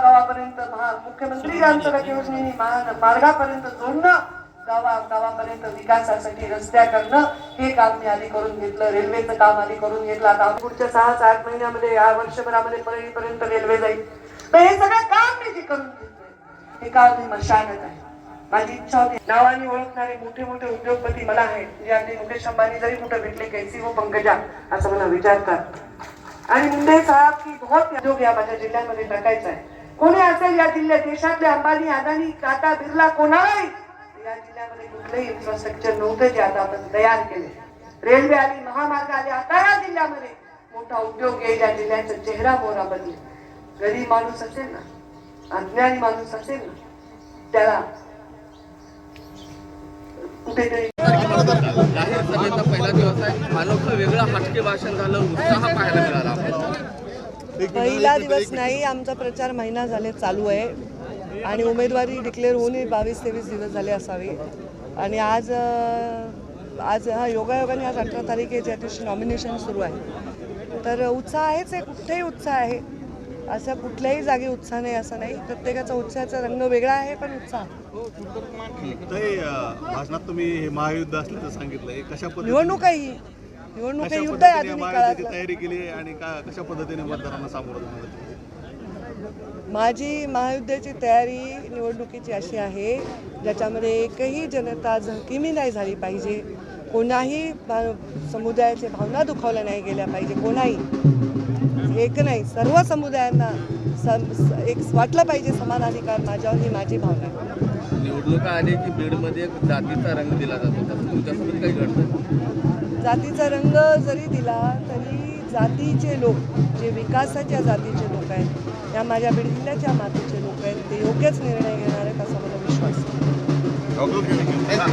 गावापर्यंत महा- मुख्यमंत्री ग्रामसडक योजनेने मार्गापर्यंत जोडणं गावा गावापर्यंत विकासासाठी रस्त्या करणं हे काम मी आधी करून घेतलं रेल्वेचं काम आधी करून घेतलं. आता पुढच्या सहा सात महिन्यामध्ये या वर्षभरामध्ये परळीपर्यंत रेल्वे जाईल. तर हे सगळं काम मी जे करून घेतलंय. हे काम मी मशागत आहे. माझी इच्छा होती. नावाने ओळखणारे मोठे मोठे उद्योगपती मला आहेत. जे अगदी मुकेश अंबानी जरी कुठे भेटले कैसी हो पंकजा असं मला विचारतात आणि मुंडे साहेब की बहुत उद्योग या माझ्या जिल्ह्यामध्ये टाकायचा आहे. कोणी असेल या जिल्ह्यात देशातले अंबानी अदानी टाटा बिर्ला कोणालाही? या जिल्ह्यामध्ये कुठलंही इन्फ्रास्ट्रक्चर नव्हतं जे आता आपण तयार केले रेल्वे आली महामार्ग आले आता या जिल्ह्यामध्ये मोठा उद्योग येईल या जिल्ह्याचा चेहरा मोहरा बदलेल गरीब माणूस असेल ना अज्ञानी माणूस असेल ना त्याला कुठेतरी जाहीर सभेचा पहिला दिवस आहे. अनोखं वेगळं हटके भाषण झालं उत्साह पाहायला मिळाला. पहिला दिवस नाही आमचा प्रचार महिना झाले चालू आहे. आणि उमेदवारी डिक्लेअर होऊनही बावीस तेवीस दिवस झाले असावे. आणि आज आज हा योगायोगाने आज अठरा तारीख आहे ज्या दिवशी नॉमिनेशन सुरू आहे. तर उत्साह आहेच आहे कुठेही उत्साह आहे. असं कुठल्याही जागी उत्साह नाही असं नाही. प्रत्येकाचा उत्साहाचा रंग वेगळा आहे पण उत्साह. अं, भाषणात तुम्ही हे महायुद्ध असल्याचं सांगितलंय कशा निवडणूक आहे ही निवडणूक युद्ध आहे आधुनिक तयारी केली आणि का कशा पद्धतीने मतदारांना सामोरं? माझी महायुद्धाची तयारी निवडणुकीची अशी आहे ज्याच्यामध्ये एकही जनता झळकिमी नाही झाली पाहिजे. कोणाही समुदायाच्या भावना दुखावल्या नाही गेल्या पाहिजे. कोणाही. एक नाही सर्व समुदायांना सम स- एक वाटलं पाहिजे समान अधिकार माझ्यावर ही माझी भावना आहे. निवडणुका आली की बीडमध्ये जातीचा रंग दिला जातो. तुमच्यासोबत काही घडतं जातीचा रंग जरी दिला तरी जातीचे लोक जे विकासाच्या जातीचे लोक आहेत या माझ्या बीड मातीचे लोक आहेत ते योग्यच निर्णय घेणार आहेत असा मला विश्वास आहे.